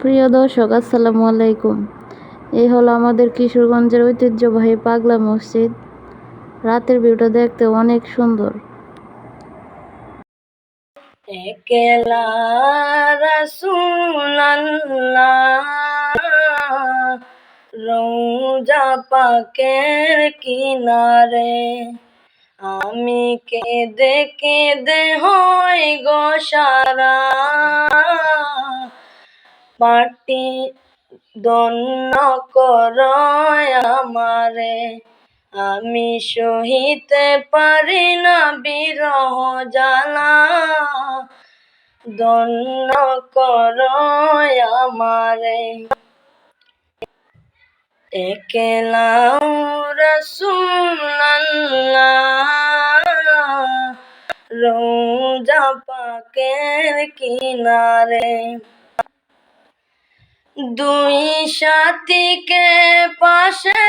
প্রিয় দর্শক, আসসালামু আলাইকুম। এই হলো আমাদের কিশোরগঞ্জের ঐতিহ্যবাহী পাগলা মসজিদ। রাতের ভিউটা দেখতে অনেক সুন্দর। রোজা পাকের কিনারে, আমি কেঁদে কেঁদে হই গো সারা। পাটি দন্য কর আমারে। আমি সহিতে পারি না বিরহ জ্বালা। দন্য কর আমারে। একলা রসুল্লাহ রোজা পাকের কিনারে। দুই সাথীকে পাশে